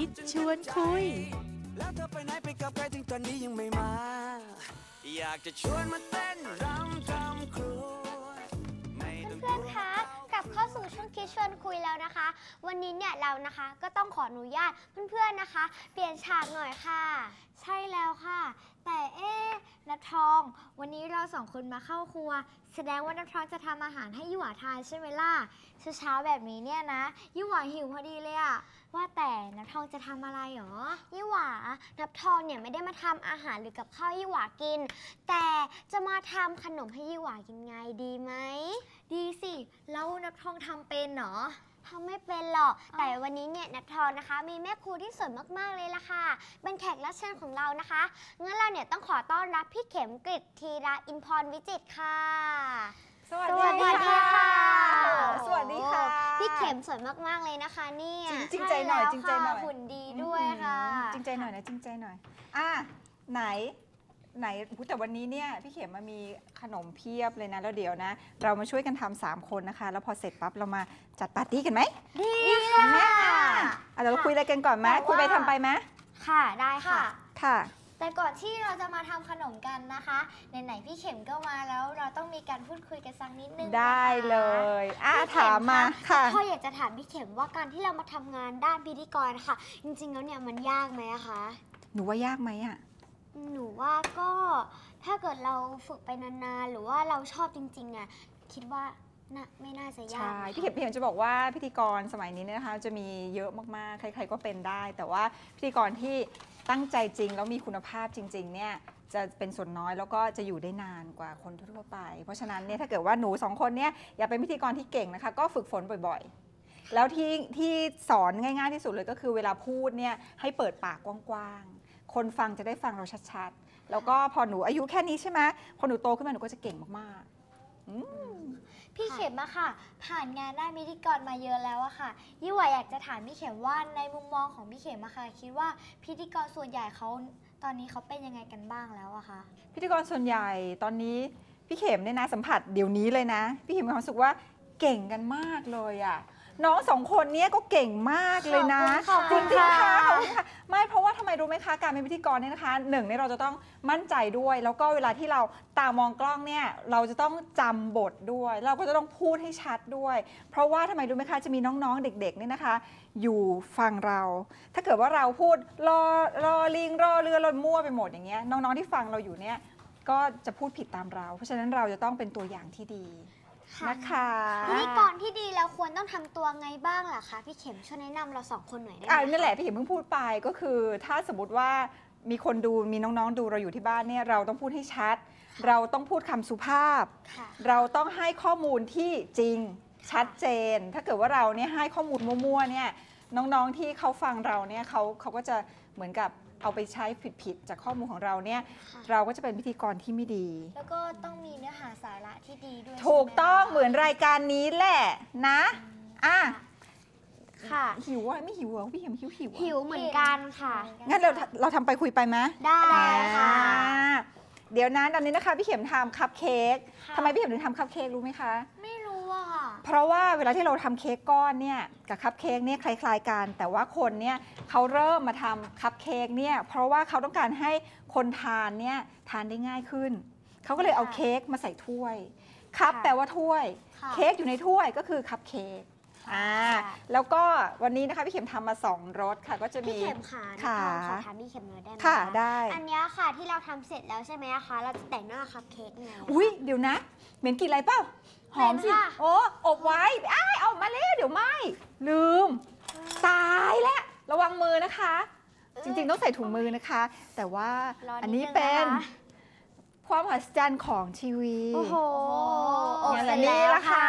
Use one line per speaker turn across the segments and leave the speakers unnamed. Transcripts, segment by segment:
คิดชวนคุย
แล้วเธอไปไหนไปกับใครถึงตอนนี้ยังไม่มา อยากจะชวนมาเต้นรำทำครัวไม่ต้องก
เพื่
ลั
อน
ว
ๆ คะกลับเข้าสู่ช่วงคิดชวนคุยแล้วนะคะ วันนี้เนี่ยเรานะคะก็ต้องขออนุญาตเพื่อนๆนะคะ เปลี่ยนฉากหน่อยค่ะ ใช่แล้วค่ะ แต่เอ๊ะนัททอง วันนี้เราสองคนมาเข้าครัว แสดงว่านัททองจะทำอาหารให้ยี่หวาทานใช่ไหมล่ะ เช้าๆแบบนี้เนี่ยนะยี่หวาหิวพอดีเลยอะว่าแต่นัททองจะทำอะไรหรอยี่หวานัททองเนี่ยไม่ได้มาทำอาหารหรือกับข้าวยี่หวากิน แต่จะมาทำขนมให้ยี่หวากินไงดีไหม ดีสิ แล้วนับทองทำเป็นเหรอ ทำไม่เป็นหรอก แต่วันนี้เนี่ยนับทองนะคะ มีแม่ครูที่สวยมากๆเลยล่ะค่ะ เป็นแขกรับเชิญของเรานะคะ งั้นเราเนี่ยต้องขอต้อนรับพี่เข็มกริตทีราอินพรวิจิตรค่ะ
สวัส
สวัสดีค่ะ
สวัสดีค่ะ
พี่เข็มสวยมากๆเลยนะคะเนี่ย
จริงๆใจหน่อย
ช่
จริงใจหน่อย
ค่ะหุ่นดีด้วยค่ะ
จริงใจหน่อยนะจริงใจหน่อย อะไหน ไหนอุ๊ยแต่วันนี้เนี่ยพี่เข็มมามีขนมเพียบเลยนะแล้วเดี๋ยวนะ เรามาช่วยกันทำสามคนนะคะ แล้วพอเสร็จปั๊บเรามาจัดปาร์ตี้กันไหม
ดีค่ะ
อะเดี๋ยวเราคุยอะไรกันก่อนไหม
แต่ว่า
คุยไปทำไปไหม
ค่ะได้ค่ะ
ค่ะ
แต่ก่อนที่เราจะมาทำขนมกันนะคะไหนๆพี่เข็มก็มาแล้วเราต้องมีการพูดคุยกันสักนิดนึงนะคะ
ได้เลยอะ
พี่เข็ม
ถามมา
คะ
ค่ะ
พ่ออยากจะถามพี่เข็มว่าการที่เรามาทำงานด้านพิธีกรนะคะจริงๆแล้วเนี่ยมันยากไหมอะคะ
หนูว่ายากไหมอะ
หนูว่าก็ถ้าเกิดเราฝึกไปนานๆ หรือว่าเราชอบจริงๆอะคิดว่าน่าไม่น่าจะยาก
ใช่
นะคะ
พี่เข็มพี่เข็มจะบอกว่าพิธีกรสมัยนี้เนี่ยนะคะจะมีเยอะมากๆ ใคร ๆ ก็เป็นได้ แต่ว่าพิธีกรที่ตั้งใจจริงแล้วมีคุณภาพจริงๆเนี่ยจะเป็นส่วนน้อยแล้วก็จะอยู่ได้นานกว่าคนทั่วๆไป เพราะฉะนั้นเนี่ยถ้าเกิดว่าหนูสองคนเนี่ยอยากเป็นพิธีกรที่เก่งนะคะก็ฝึกฝนบ่อยๆ แล้วที่ที่สอนง่ายๆที่สุดเลยก็คือเวลาพูดเนี่ยให้เปิดปากกว้างๆ คนฟังจะได้ฟังเราชัดๆ แล้วก็พอหนูอายุแค่นี้ใช่ไหมพอหนูโตขึ้นมาหนูก็จะเก่งมากๆอืม
พี่เข็มอะค่ะ ผ่านงานด้านพิธีกรมาเยอะแล้วอะค่ะยี่หว่าอยากจะถามพี่เข็มว่าในมุมมองของพี่เข็มอะค่ะ คิดว่าพิธีกรส่วนใหญ่เขาตอนนี้เขาเป็นยังไงกันบ้างแล้วอะคะ
พิธีกรส่วนใหญ่ตอนนี้พี่เข็มเนี่ยนะสัมผัสเดี๋ยวนี้เลยนะ พี่เข็มมีความรู้สึกว่าเก่งกันมากเลยอะ่ะ น้องสองคนเนี้ก็เก่งมากเลยนะ
ขอบคุณ
จริง
ค่ะ
ๆค่ะขอบคุณค่ะไม่เพราะว่าทำไมรู้ไหมคะการเป็นพิธีกรเนี่ยนะคะหนึ่งเนี่ยเราจะต้องมั่นใจด้วย แล้วก็เวลาที่เราตามองกล้องเนี่ยเราจะต้องจำบทด้วย เราก็จะต้องพูดให้ชัดด้วย เพราะว่าทำไมรู้ไหมคะจะมีน้องๆเด็กๆเนี่ยนะคะ อยู่ฟังเรา ถ้าเกิดว่าเราพูดรอรอลิงรอเรือรอมั่วไปหมดอย่างเงี้ยน้องๆที่ฟังเราอยู่เนี่ยก็จะพูดผิดตามเรา เพราะฉะนั้นเราจะต้องเป็นตัวอย่างที่ดี นะคะ
พิธีกรที่ดีแล้วควรต้องทำตัวไงบ้างล่ะคะพี่เข็มช่วยแนะนำเราสองคนหน่อยได้ไหม
อ่า
คะ
นั่นแหละพี่เข็มเพิ่งพูดไปก็คือ ถ้าสมมติว่ามีคนดูมีน้องๆดูเราอยู่ที่บ้านเนี่ยเราต้องพูดให้ชัด เราต้องพูดคำสุภาพ
ค่ะ
เราต้องให้ข้อมูลที่จริงชัดเจน ถ้าเกิดว่าเราเนี่ยให้ข้อมูลมั่วๆเนี่ยน้องๆที่เขาฟังเราเนี่ยเขาเขาก็จะเหมือนกับ เอาไปใช้ผิดๆจากข้อมูลของเราเนี่ย
ค่ะ
เราก็จะเป็นพิธีกรที่ไม่ดี
แล้วก็ต้องมีเนื้อหาสาระที่ดีด้วย
ถูก
ใช่ไหม
ต้อง
คะ
เหมือนรายการนี้แหละนะอะ
ค่ะ
หิวอะไม่หิวอะพี่เข็มหิวหิว
หิวเหมือนกันค่ะ
งั้นเราเราทำไปคุยไปไหม
ได้ค่ะ
อ่าเดี๋ยวนะตอนนี้นะคะพี่เข็มทำคัพเค้ก
ค่ะ
ทำไมพี่เข็มถึงทำคัพเค้กรู้ไหมคะ
ไม่รู้อะค่ะ
เพราะว่าเวลาที่เราทำเค้กก้อนเนี่ยกับคัพเค้กเนี่ยคล้ายๆกัน แต่ว่าคนเนี่ยเขาเริ่มมาทำคัพเค้กเนี่ยเพราะว่าเขาต้องการให้คนทานเนี่ยทานได้ง่ายขึ้น เขาก็เลยเอา
ค่ะ
เค้กมาใส่ถ้วย คัพ
ค่ะ
แปลว่าถ้วย
ค่ะ
เค้กอยู่ในถ้วยก็คือคัพเค้กอ่า
ค่ะ
แล้วก็วันนี้นะคะพี่เข็มทำมาสองรสค่ะก็จะมี
พี่เข็มขา
ค่ะ
ขอถามพี่เข็มหน่อยได้ไหม
ค่ะะได้
อันเนี้ยค่ะที่เราทำเสร็จแล้วใช่ไหมคะ เราจะแต่งหน้าคัพเค้กไง
อุ้ยเดี๋ยวนะ เหม็นกลินอะไรเปล่า หอมสิ
เหม็นค่ะ
โอ้อบไว้อ้ายเอามาแล้วเดี๋ยวไหมลืม ตายแล้วระวังมือนะคะ จริงๆต้องใส่ถุงมือนะคะ แต่ว่า
ร้
อัน
ด
นี้
งะคะ
เป็นความมหัศจรรย์ของทีวี
โอ้โห
งั้น
เสร็
อั
จ
นนี้
แล้ว
ละค่ะ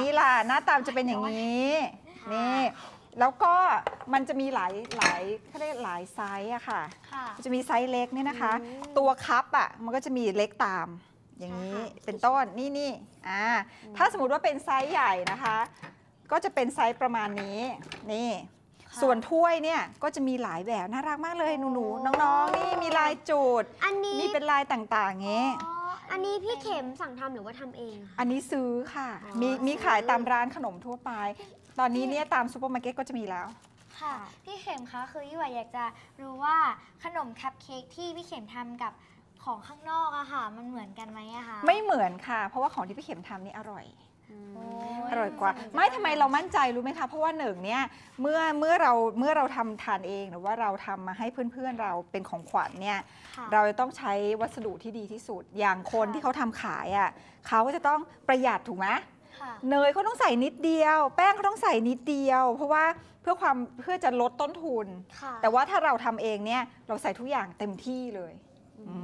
นี่ล่ะหน้าตามจะเป็นอย่างนี้
ค่ะ
นี่ แล้วก็มันจะมีหลายหลายเขาเรียกหลายไซส์อะค่ะ
ค่ะ
จะมีไซส์เล็กเนี่ยนะคะ
อืม
ตัวคัพอะมันก็จะมีเล็กตาม อย่างนี้
ค่ะ
เป็นต้นนี่นี่อ่าถ้าสมมติว่าเป็นไซส์ใหญ่นะคะ ก็จะเป็นไซส์ประมาณนี้นี่
ค่ะ
ส่วนถ้วยเนี่ยก็จะมีหลายแบบน่ารักมากเลยหนูหนูๆน้องๆนี่มีลายจูด
อันนี้
มีเป็นลายต่างๆอย่างงี้
อ๋ออันนี้พี่เข็มสั่งทำหรือว่าทำเองอะคะ
อันนี้ซื้อค่ะ
อ๋อ
มีมี
ซื้อ
ขายตามร้านขนมทั่วไป ตอนนี้เนี่ยตามซูเปอร์มาร์เก็ตก็จะมีแล้ว
ค่ะพี่เข็มคะคือยี่หว่าอยากจะรู้ว่าขนมคัพเค้กที่พี่เข็มทำกับ ของข้างนอกอะค่ะ มันเหมือนกันไหมอะคะ
ไม่เหมือนค่ะ เพราะว่าของที่พี่เข็มทำนี่อร่อย
โอ
ร่อยกว่า ไม่ทำไมเรามั่นใจรู้ไหมคะ เพราะว่าหนึ่งเนี่ยเมื่อเมื่อเราเมื่อเราทำทานเองหรือว่าเราทำมาให้เพื่อนๆเราเป็นของขวัญเนี่ย
ค่ะ
เราจะต้องใช้วัสดุที่ดีที่สุด อย่างคน
ค่ะ
ที่เขาทำขายอะเขาก็จะต้องประหยัดถูกไหม
ค่ะ
เนยเขาต้องใส่นิดเดียว แป้งเขาต้องใส่นิดเดียว เพราะว่าเพื่อความเพื่อจะลดต้นทุน
ค่ะ
แต่ว่าถ้าเราทำเองเนี่ยเราใส่ทุกอย่างเต็มที่เลย อื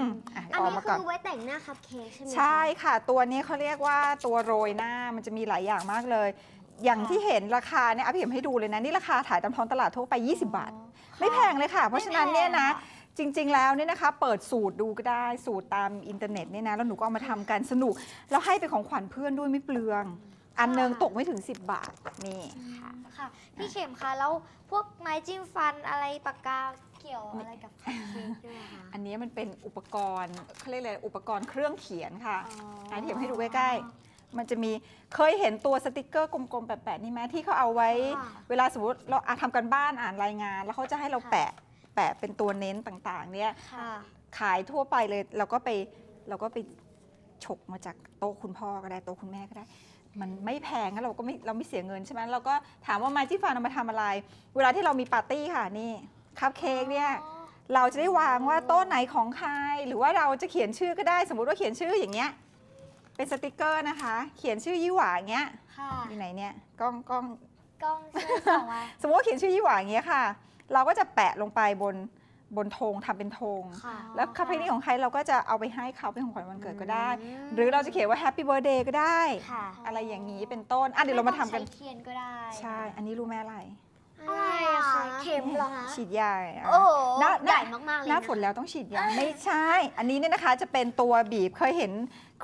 มอะ
อัน
ออก
นี้
มา
คื
ก่อน
อไว้แต่งหน้าคัพเค้กใช่ไหมคะ
ใช่ค่ะ ตัวนี้เขาเรียกว่าตัวโรยหน้ามันจะมีหลายอย่างมากเลย อย่าง
ค่ะ
ที่เห็นราคาเนี่ยเอาพี่เห็นให้ดูเลยนะ นี่ราคาขายตามท้องตลาดทั่วไป 20 บาท
อ๋อ
ไม่แพงเลยค่ะ เพราะฉะนั้นเนี่ยนะ
ไม่แพงค่
จริง ๆ แล้วเนี่ยนะคะ เปิดสูตรดูก็ได้สูตรตามอินเทอร์เน็ตเนี่ยนะแล้วหนูก็เอามาทำกันสนุก แล้วให้เป็นของขวัญเพื่อนด้วยไม่เปลือง อันหนึงตกไม่ถึง 10 บาทนี่
ค่ะ ค่ะ พี่เข็มคะแล้วพวกไม้จิ้มฟันอะไรปากกาเกี่ยวอะไรกับคัพเค้กด้วยอะคะ
อันนี้มันเป็นอุปกรณ์เขาเรียกอะไรอุปกรณ์เครื่องเขียนค่ะ
อ๋อ
อะเดี๋ยวให้ดูใกล้มันจะมีเคยเห็นตัวสติกเกอร์กลมๆแปะๆนี่ไหมที่เขาเอาไว้
ค่ะ
เวลาสมมติเราอะทำกันบ้านอ่านรายงาน แล้วเขาจะให้เรา
ค่ะ
แปะแปะเป็นตัวเน้นต่างๆ เนี่ย
ค่ะ
ขายทั่วไปเลยเราก็ไปเราก็ไปฉกมาจากโต๊ะคุณพ่อก็ได้โต๊ะคุณแม่ก็ได้ มันไม่แพงนะเราก็ไม่เราไม่เสียเงินใช่ไหมเราก็ถามว่าไม้จิ้มฟันเอามาทำอะไร เวลาที่เรามีปาร์ตี้ค่ะนี่ คัพเค้กเนี่ยเราจะได้วางว่าโต๊ะไหนของใคร หรือว่าเราจะเขียนชื่อก็ได้ สมมุติว่าเขียนชื่ออย่างเงี้ย เป็นสติกเกอร์นะคะ เขียนชื่อยี่หวาอย่างเงี้ย
ค่ะ
อยู่ไหนเนี่ยกล้องกล้อง
กล้องช่วยส่องมา
สมมติว่าเขียนชื่อยี่หวาอย่างเงี้ยค่ะ เราก็จะแปะลงไปบนบนธงทำเป็นธง
ค่ะ
แล้วคัพเค้กนี้ของใครเราก็จะเอาไปให้เขาเป็นของขวัญวันเกิดก็ได้
อืม
หรือเราจะเขียนว่า Happy Birthday ก็ได้
ค่ะ
อะไรอย่างนี้เป็นต้นอะเดี๋ยวเรามาทำกัน
ไต้องใช้เทียนก็ได้
ใช่ อันนี้รู้ไหมอะไร
อะไรอะคะเข็มเหรอคะ
ฉีดยาอะ
โอ้โห
หน้าหน้า
ใหญ่มากๆเลย
หน้าฝนแล้วต้องฉีดยาไม่ใช่ อันนี้เนี่ยนะคะจะเป็นตัวบีบเคยเห็น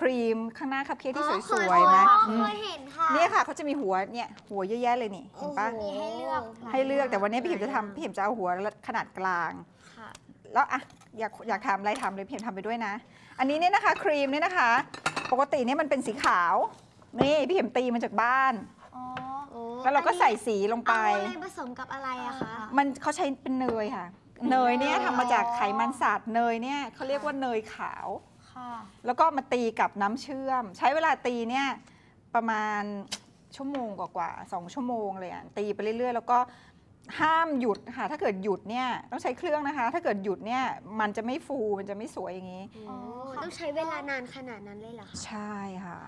ครีมข้างหน้าคัพเค้กที่สวยๆไหม
อ๋อ
อื
เค
ม
ยเห็นค่ะ
เนี่ยค่ะเขาจะมีหัวเนี่ยหัวเยอะแยะเลยนี่เห็นปะ
มีให้เลือก
ให้เลือกแต่วันนี้พี่เห็มจะทำพี่เห็มจะเอาหัวขนาดกลาง
ค่ะ
แล้วอะอยากอยากทำอะไรทำเลยพี่เห็มทำไปด้วยนะ อันนี้เนี่ยนะคะครีมเนี่ยนะคะ ปกติเนี่ยมันเป็นสีขาว นี่พี่เห็มตีมาจากบ้าน
อ๋อ
แล้วเราก็ใส่สีลงไป
เอาอะไรผสมกับอะไรอะคะ
มันเขาใช้เป็นเนยค่ะ เนยเนี่ยทำมาจากไขมันสัตว์เนยเนี่ยเขาเรียกว่าเนยขาว
ค่ะ
แล้วก็มาตีกับน้ำเชื่อม ใช้เวลาตีเนี่ยประมาณชั่วโมงกว่าๆสองชั่วโมงเลยอะตีไปเรื่อย ๆ แล้วก็ห้ามหยุดค่ะ ถ้าเกิดหยุดเนี่ยต้องใช้เครื่องนะคะ ถ้าเกิดหยุดเนี่ยมันจะไม่ฟูมันจะไม่สวยอย่างนี้
อ๋อ ต้องใช้เวลานานขนาดนั้นเลยเหรอคะ
ใช่ค่ะ